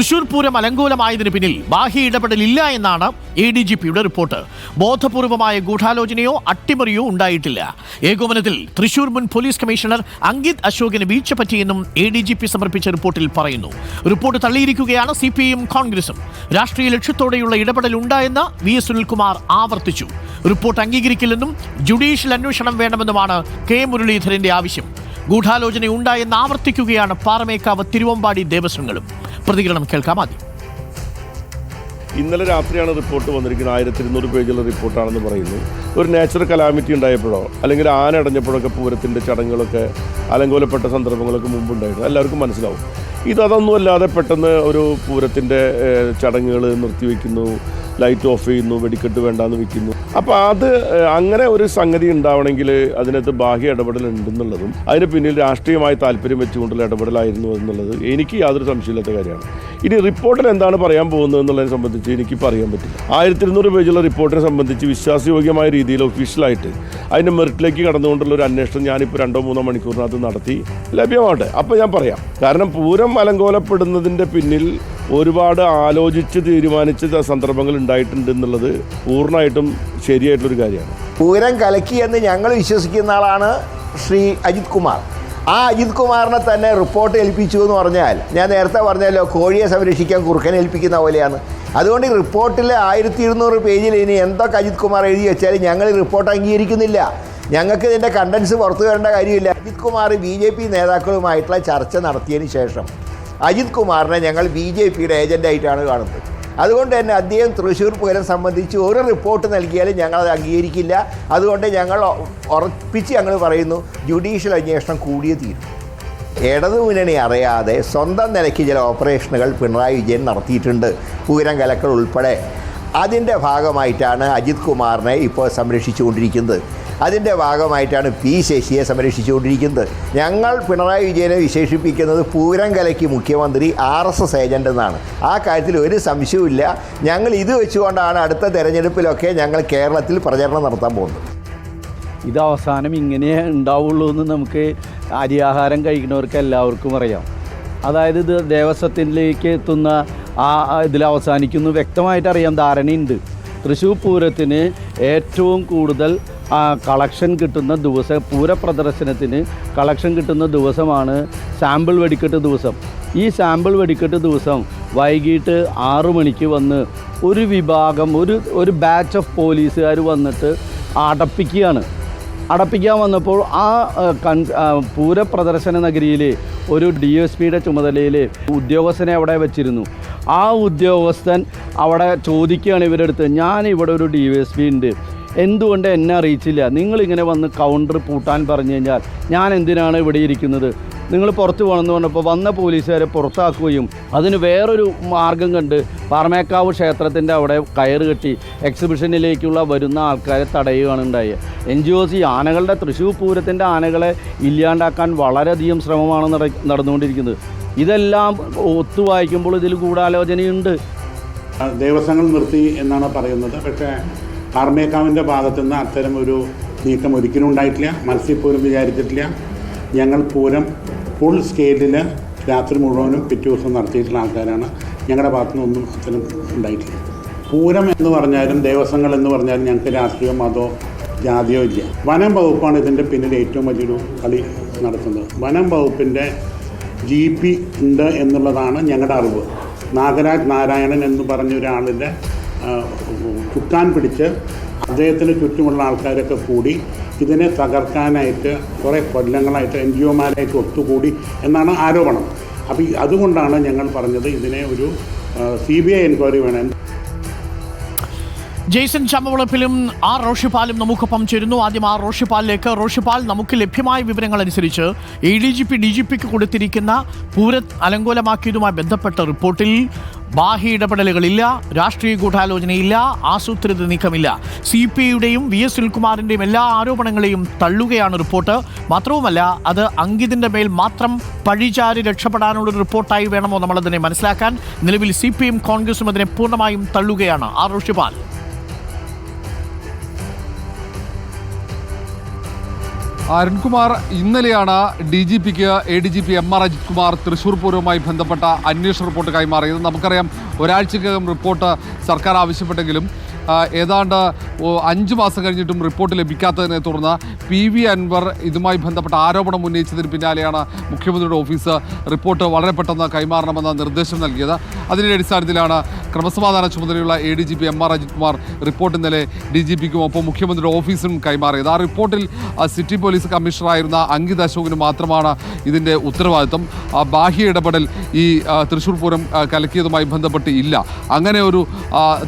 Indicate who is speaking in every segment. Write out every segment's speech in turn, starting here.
Speaker 1: തൃശൂർ പൂരം അലങ്കോലമായതിന് പിന്നിൽ ബാഹ്യ ഇടപെടലില്ല എന്നാണ് എ ഡി ജി പിയുടെ റിപ്പോർട്ട്. ബോധപൂർവമായ ഗൂഢാലോചനയോ അട്ടിമറിയോ ഉണ്ടായിട്ടില്ല. ഏകോപനത്തിൽ തൃശൂർ മുൻ പോലീസ് കമ്മീഷണർ അങ്കിത് അശോകിന് വീഴ്ച പറ്റിയെന്നും എ ഡി ജി പി സമർപ്പിച്ച റിപ്പോർട്ടിൽ പറയുന്നു. റിപ്പോർട്ട് തള്ളിയിരിക്കുകയാണ് സി പി ഐയും കോൺഗ്രസും. രാഷ്ട്രീയ ലക്ഷ്യത്തോടെയുള്ള ഇടപെടൽ ഉണ്ടായെന്ന് വി എസ് സുനിൽകുമാർ ആവർത്തിച്ചു. റിപ്പോർട്ട് അംഗീകരിക്കില്ലെന്നും ജുഡീഷ്യൽ അന്വേഷണം വേണമെന്നുമാണ് കെ മുരളീധരന്റെ ആവശ്യം. ഗൂഢാലോചന ഉണ്ടായെന്ന് ആവർത്തിക്കുകയാണ് പാറമേക്കാവ് തിരുവമ്പാടി ദേവസ്വങ്ങളും. പ്രതികരണം കേൾക്കാം ആദ്യം.
Speaker 2: ഇന്നലെ രാത്രിയാണ് റിപ്പോർട്ട് വന്നിരിക്കുന്നത്. ആയിരത്തി ഇരുന്നൂറ് പേജുള്ള റിപ്പോർട്ടാണെന്ന് പറയുന്നു. ഒരു നാച്ചുറൽ കലാമിറ്റി ഉണ്ടായപ്പോഴോ അല്ലെങ്കിൽ ആന അടഞ്ഞപ്പോഴൊക്കെ പൂരത്തിന്റെ ചടങ്ങുകളൊക്കെ അലങ്കോലപ്പെട്ട സന്ദർഭങ്ങളൊക്കെ മുമ്പുണ്ടായിരുന്നു. എല്ലാവർക്കും മനസ്സിലാവും. ഇതൊന്നും അല്ലാതെ പെട്ടെന്ന് ഒരു പൂരത്തിന്റെ ചടങ്ങുകൾ നിർത്തിവെക്കുന്നു. ലൈറ്റ് ഓഫ് ചെയ്യുന്നു വെടിക്കെട്ട് വേണ്ടാന്ന് വെക്കുന്നു. അപ്പോൾ അത് അങ്ങനെ ഒരു സംഗതി ഉണ്ടാവണമെങ്കിൽ അതിനകത്ത് ബാഹ്യ ഇടപെടൽ ഉണ്ടെന്നുള്ളതും അതിന് പിന്നിൽ രാഷ്ട്രീയമായി താല്പര്യം വെച്ചുകൊണ്ടുള്ള ഇടപെടലായിരുന്നു എന്നുള്ളത് എനിക്ക് യാതൊരു സംശയമില്ലാത്ത കാര്യമാണ്. ഇനി റിപ്പോർട്ടിൽ എന്താണ് പറയാൻ പോകുന്നത് എന്നുള്ളതിനെ സംബന്ധിച്ച് എനിക്ക് പറയാൻ പറ്റില്ല. ആയിരത്തി ഇരുന്നൂറ് പേജുള്ള റിപ്പോർട്ടിനെ സംബന്ധിച്ച് വിശ്വാസയോഗ്യമായ രീതിയിൽ ഒഫീഷ്യലായിട്ട് അതിന്റെ മെറിറ്റിലേക്ക് കടന്നുകൊണ്ടുള്ള ഒരു അന്വേഷണം ഞാനിപ്പോൾ രണ്ടോ മൂന്നോ മണിക്കൂറിനകത്ത് നടത്തി. ലഭ്യമാവട്ടെ. അപ്പോൾ ഞാൻ പറയാം. കാരണം പൂരം അലങ്കോലപ്പെടുന്നതിന്റെ പിന്നിൽ ഒരുപാട് ആലോചിച്ച് തീരുമാനിച്ച സന്ദർഭങ്ങൾ ഉണ്ടായിട്ടുണ്ട് എന്നുള്ളത് പൂർണമായിട്ടും ശരിയായിട്ടുള്ളൊരു കാര്യമാണ്.
Speaker 3: പൂരം കലക്കി എന്ന് ഞങ്ങൾ വിശ്വസിക്കുന്ന ആളാണ് ശ്രീ അജിത് കുമാർ. ആ അജിത് കുമാറിനെ തന്നെ റിപ്പോർട്ട് ഏൽപ്പിച്ചു എന്ന് പറഞ്ഞാൽ ഞാൻ നേരത്തെ പറഞ്ഞല്ലോ കോഴിയെ സംരക്ഷിക്കാൻ കുറുക്കനെ ഏൽപ്പിക്കുന്ന പോലെയാണ്. അതുകൊണ്ട് ഈ റിപ്പോർട്ടിൽ ആയിരത്തി ഇരുന്നൂറ് പേജിൽ ഇനി എന്തൊക്കെ അജിത് കുമാർ എഴുതി വെച്ചാൽ ഞങ്ങൾ ഈ റിപ്പോർട്ട് അംഗീകരിക്കുന്നില്ല. ഞങ്ങൾക്ക് ഇതിന്റെ കണ്ടൻസ് പുറത്തു വരേണ്ട കാര്യമില്ല. Ajith Kumar B J P നേതാക്കളുമായിട്ടുള്ള ചർച്ച നടത്തിയതിന് ശേഷം അജിത് കുമാറിനെ ഞങ്ങൾ ബി ജെ പിയുടെ ഏജന്റായിട്ടാണ് കാണുന്നത്. അതുകൊണ്ട് തന്നെ അദ്ദേഹം തൃശ്ശൂർ പൂരം സംബന്ധിച്ച് ഒരു റിപ്പോർട്ട് നൽകിയാലും ഞങ്ങളത് അംഗീകരിക്കില്ല. അതുകൊണ്ട് ഞങ്ങൾ ഉറപ്പിച്ച് ഞങ്ങൾ പറയുന്നു ജുഡീഷ്യൽ അന്വേഷണം കൂടിയേ തീരും. ഇടതുമുന്നണി അറിയാതെ സ്വന്തം നിലയ്ക്ക് ചില ഓപ്പറേഷനുകൾ പിണറായി വിജയൻ നടത്തിയിട്ടുണ്ട് പൂരം കലക്കൾ ഉൾപ്പെടെ. അതിന്റെ ഭാഗമായിട്ടാണ് അജിത് കുമാറിനെ ഇപ്പോൾ സംരക്ഷിച്ചുകൊണ്ടിരിക്കുന്നത്. അതിന്റെ ഭാഗമായിട്ടാണ് പി ശശിയെ സംരക്ഷിച്ചുകൊണ്ടിരിക്കുന്നത്. ഞങ്ങൾ പിണറായി വിജയനെ വിശേഷിപ്പിക്കുന്നത് പൂരം കലയ്ക്ക് മുഖ്യമന്ത്രി ആർ എസ് എസ് ഏജന്റ് എന്നാണ്. ആ കാര്യത്തിൽ ഒരു സംശയവുമില്ല. ഞങ്ങൾ ഇത് വെച്ചുകൊണ്ടാണ് അടുത്ത തെരഞ്ഞെടുപ്പിലൊക്കെ ഞങ്ങൾ കേരളത്തിൽ പ്രചരണം നടത്താൻ പോകുന്നത്.
Speaker 4: ഇത് അവസാനം ഇങ്ങനെ ഉണ്ടാവുള്ളൂ എന്ന് നമുക്ക് അരിയാഹാരം കഴിക്കുന്നവർക്ക് എല്ലാവർക്കും അറിയാം. അതായത് ഇത് ദേവസ്വത്തിലേക്ക് എത്തുന്ന ആ ഇതിൽ അവസാനിക്കുന്നു. വ്യക്തമായിട്ട് അറിയാം ധാരണയുണ്ട്. തൃശ്ശൂർ പൂരത്തിന് ഏറ്റവും കൂടുതൽ കളക്ഷൻ കിട്ടുന്ന ദിവസം പൂരപ്രദർശനത്തിന് കളക്ഷൻ കിട്ടുന്ന ദിവസമാണ് സാമ്പിൾ വെടിക്കെട്ട് ദിവസം. ഈ സാമ്പിൾ വെടിക്കെട്ട് ദിവസം വൈകിട്ട് ആറു മണിക്ക് വന്ന് ഒരു വിഭാഗം ഒരു ഒരു ബാച്ച് ഓഫ് പോലീസുകാർ വന്നിട്ട് അടപ്പിക്കുകയാണ്. അടപ്പിക്കാൻ വന്നപ്പോൾ ആ കൺ പൂരപ്രദർശന നഗരിയിൽ ഒരു ഡി എസ് പിയുടെ ചുമതലയിൽ ഉദ്യോഗസ്ഥനെ അവിടെ വെച്ചിരുന്നു. ആ ഉദ്യോഗസ്ഥൻ അവിടെ ചോദിക്കുകയാണ് ഇവരെടുത്ത് ഞാൻ ഇവിടെ ഒരു ഡി എസ് പി ഉണ്ട്. എന്തുകൊണ്ട് എന്നെ അറിയിച്ചില്ല? നിങ്ങളിങ്ങനെ വന്ന് കൗണ്ടർ പൂട്ടാൻ പറഞ്ഞു കഴിഞ്ഞാൽ ഞാൻ എന്തിനാണ് ഇവിടെ ഇരിക്കുന്നത്? നിങ്ങൾ പുറത്ത് പോകണമെന്ന് പറഞ്ഞപ്പോൾ വന്ന പോലീസുകാരെ പുറത്താക്കുകയും അതിന് വേറൊരു മാർഗം കണ്ട് പാറമേക്കാവ് ക്ഷേത്രത്തിന്റെ അവിടെ കയറ് കെട്ടി എക്സിബിഷനിലേക്കുള്ള വരുന്ന ആൾക്കാരെ തടയുകയാണ് ഉണ്ടായത്. എൻ ജി ഒ സി ആനകളുടെ തൃശ്ശൂർ പൂരത്തിന്റെ ആനകളെ ഇല്ലാണ്ടാക്കാൻ വളരെയധികം ശ്രമമാണ് നട നടന്നുകൊണ്ടിരിക്കുന്നത്. ഇതെല്ലാം ഒത്തു വായിക്കുമ്പോൾ ഇതിൽ ഗൂഢാലോചനയുണ്ട്.
Speaker 5: ദേവസ്വങ്ങൾ നിർത്തി എന്നാണ് പറയുന്നത്. പക്ഷേ ആർമേക്കാവിന്റെ ഭാഗത്തു നിന്ന് അത്തരം ഒരു നീക്കം ഒരിക്കലും ഉണ്ടായിട്ടില്ല. മത്സ്യപൂരം വിചാരിച്ചിട്ടില്ല. ഞങ്ങൾ പൂരം ഫുൾ സ്കെയിലിൽ രാത്രി മുഴുവനും പിറ്റേ ദിവസം നടത്തിയിട്ടുള്ള ആൾക്കാരാണ്. ഞങ്ങളുടെ ഭാഗത്തു നിന്നൊന്നും അത്തരം ഉണ്ടായിട്ടില്ല. പൂരം എന്ന് പറഞ്ഞാലും ദേവസ്വങ്ങൾ എന്ന് പറഞ്ഞാലും ഞങ്ങൾക്ക് രാഷ്ട്രീയ മതമോ ജാതിയോ ഇല്ല. വനം വകുപ്പാണ് ഇതിന്റെ പിന്നിൽ ഏറ്റവും വലിയൊരു കളി നടത്തുന്നത്. വനം വകുപ്പിന്റെ ജി പി ഉണ്ട് എന്നുള്ളതാണ് ഞങ്ങളുടെ അറിവ്. നാഗരാജ് നാരായണൻ എന്ന് പറഞ്ഞ ഒരാളിന്റെ ചുക്കാൻ പിടിച്ച് അദ്ദേഹത്തിന് ചുറ്റുമുള്ള ആൾക്കാരൊക്കെ കൂടി ഇതിനെ തകർക്കാനായിട്ട് കുറേ കൊല്ലങ്ങളായിട്ട് എൻ ജി ഒമാരായിട്ട് ഒത്തുകൂടി എന്നാണ് ആരോപണം. അപ്പോൾ അതുകൊണ്ടാണ് ഞങ്ങൾ പറഞ്ഞത് ഇതിനെ ഒരു സി ബി ഐ എൻക്വയറി വേണം.
Speaker 1: ജെയ്സൺ ചമ്മവളപ്പിലും ആർ റോഷിപ്പാലും നമുക്കൊപ്പം ചേരുന്നു. ആദ്യം ആർ റോഷിപ്പാലിലേക്ക്. റോഷിപ്പാൽ നമുക്ക് ലഭ്യമായ വിവരങ്ങൾ അനുസരിച്ച് A D G P D G പിക്ക് കൊടുത്തിരിക്കുന്ന പൂരത് അലങ്കോലമാക്കിയതുമായി ബന്ധപ്പെട്ട റിപ്പോർട്ടിൽ ബാഹ്യ ഇടപെടലുകളില്ല രാഷ്ട്രീയ ഗൂഢാലോചനയില്ല ആസൂത്രിത നീക്കമില്ല. സി പി ഐയുടെയും വി എസ് സുനിൽകുമാറിന്റെയും എല്ലാ ആരോപണങ്ങളെയും തള്ളുകയാണ് റിപ്പോർട്ട്. മാത്രവുമല്ല അത് അങ്കിതിന്റെ മേൽ മാത്രം പഴിചാരി രക്ഷപ്പെടാനുള്ള റിപ്പോർട്ടായി വേണമോ നമ്മളതിനെ മനസ്സിലാക്കാൻ? നിലവിൽ സി പി എം കോൺഗ്രസും അതിനെ പൂർണമായും തള്ളുകയാണ് ആർ റോഷിപ്പാൽ.
Speaker 6: അരുൺകുമാർ ഇന്നലെയാണ് D G pick A D G P M R Ajith Kumar Thrissur പൂരവുമായി ബന്ധപ്പെട്ട അന്വേഷണ റിപ്പോർട്ട് കൈമാറിയത്. നമുക്കറിയാം ഒരാഴ്ചക്കകം റിപ്പോർട്ട് സർക്കാർ ആവശ്യപ്പെട്ടെങ്കിലും ഏതാണ്ട് അഞ്ച് മാസം കഴിഞ്ഞിട്ടും റിപ്പോർട്ട് ലഭിക്കാത്തതിനെ തുടർന്ന് പി വി അൻവർ ഇതുമായി ബന്ധപ്പെട്ട ആരോപണം ഉന്നയിച്ചതിന് പിന്നാലെയാണ് മുഖ്യമന്ത്രിയുടെ ഓഫീസ് റിപ്പോർട്ട് വളരെ പെട്ടെന്ന് കൈമാറണമെന്ന നിർദ്ദേശം നൽകിയത്. അതിന്റെ അടിസ്ഥാനത്തിലാണ് ക്രമസമാധാന ചുമതലയുള്ള A D G P M R Ajith Kumar report ഇന്നലെ ഡി ജി പിക്കും ഒപ്പം മുഖ്യമന്ത്രിയുടെ ഓഫീസിനും കൈമാറിയത്. ആ റിപ്പോർട്ടിൽ സിറ്റി പോലീസ് കമ്മീഷണറായിരുന്ന അങ്കിത് അശോകിന് മാത്രമാണ് ഇതിന്റെ ഉത്തരവാദിത്വം. ബാഹ്യ ഇടപെടൽ ഈ തൃശ്ശൂർ പൂരം കലക്കിയതുമായി ബന്ധപ്പെട്ട് ഇല്ല. അങ്ങനെ ഒരു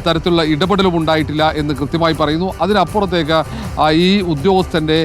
Speaker 6: തരത്തിലുള്ള ഇടപെടലും ഉണ്ടായിട്ടില്ല എന്ന് കൃത്യമായി പറയുന്നു. അതിനപ്പുറത്തേക്ക് ഈ ഉദ്യോഗസ്ഥന്റെ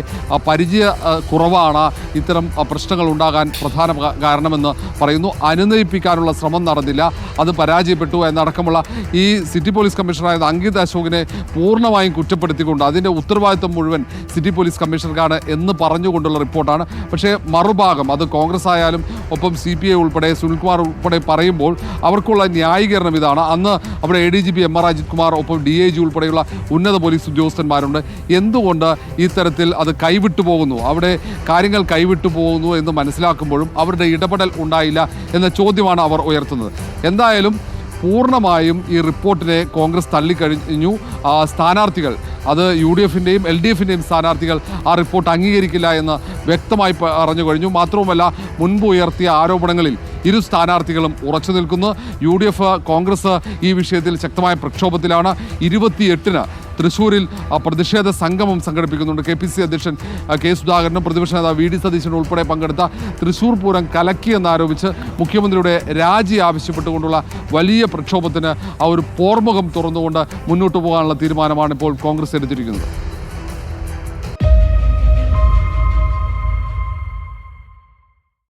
Speaker 6: പരിചയ കുറവാണ് ഇത്തരം പ്രശ്നങ്ങൾ ഉണ്ടാകാൻ പ്രധാന കാരണമെന്ന് പറയുന്നു. അനുനയിപ്പിക്കാനുള്ള ശ്രമം നടന്നില്ല. അത് പരാജയപ്പെട്ടു എന്നടക്കമുള്ള ഈ സിറ്റി പോലീസ് കമ്മീഷണറായ അങ്കിത് അശോകിനെ പൂർണമായും കുറ്റപ്പെടുത്തിക്കൊണ്ട് അതിന്റെ ഉത്തരവാദിത്വം മുഴുവൻ സിറ്റി പോലീസ് കമ്മീഷണർക്കാണ് എന്ന് പറഞ്ഞുകൊണ്ടുള്ള റിപ്പോർട്ടാണ്. പക്ഷേ മറുഭാഗം അത് കോൺഗ്രസ് ആയാലും ഒപ്പം സി പി ഐ ഉൾപ്പെടെ സുനിൽകുമാർ ഉൾപ്പെടെ പറയുമ്പോൾ അവർക്കുള്ള ന്യായീകരണം ഇതാണ്. അന്ന് അവിടെ A D G P M R Ajith Kumar ഒപ്പം ഡി ഐ ജി ഉൾപ്പെടെയുള്ള ഉന്നത പോലീസ് ഉദ്യോഗസ്ഥന്മാരുണ്ട്. എന്തുകൊണ്ട് ഇത്തരത്തിൽ അത് കൈവിട്ടു പോകുന്നു? അവിടെ കാര്യങ്ങൾ കൈവിട്ടു പോകുന്നു എന്ന് മനസ്സിലാക്കുമ്പോഴും അവരുടെ ഇടപെടൽ ഉണ്ടായില്ല എന്ന ചോദ്യമാണ് അവർ ഉയർത്തുന്നത്. എന്തായാലും പൂർണമായും ഈ റിപ്പോർട്ടിനെ കോൺഗ്രസ് തള്ളിക്കഴിഞ്ഞു. സ്ഥാനാർത്ഥികൾ അത് യു ഡി എഫിന്റെയും എൽ ഡി എഫിന്റെയും സ്ഥാനാർത്ഥികൾ ആ റിപ്പോർട്ട് അംഗീകരിക്കില്ല എന്ന് വ്യക്തമായി പറഞ്ഞു കഴിഞ്ഞു. മാത്രവുമല്ല മുൻപ് ഉയർത്തിയ ആരോപണങ്ങളിൽ ഇരു സ്ഥാനാർത്ഥികളും ഉറച്ചു നിൽക്കുന്നു. യു ഡി എഫ് കോൺഗ്രസ് ഈ വിഷയത്തിൽ ശക്തമായ പ്രക്ഷോഭത്തിലാണ്. ഇരുപത്തിയെട്ടിന് തൃശ്ശൂരിൽ പ്രതിഷേധ സംഗമം സംഘടിപ്പിക്കുന്നുണ്ട്. കെ പി സി അധ്യക്ഷൻ കെ സുധാകരനും പ്രതിപക്ഷ നേതാവ് വി ഡി സതീശനും ഉൾപ്പെടെ പങ്കെടുത്ത തൃശ്ശൂർ പൂരം കലക്കിയെന്നാരോപിച്ച് മുഖ്യമന്ത്രിയുടെ രാജി ആവശ്യപ്പെട്ടുകൊണ്ടുള്ള വലിയ പ്രക്ഷോഭത്തിന് ആ ഒരു പോർമുഖം തുറന്നുകൊണ്ട് മുന്നോട്ട് പോകാനുള്ള തീരുമാനമാണ് ഇപ്പോൾ കോൺഗ്രസ് എടുത്തിരിക്കുന്നത്.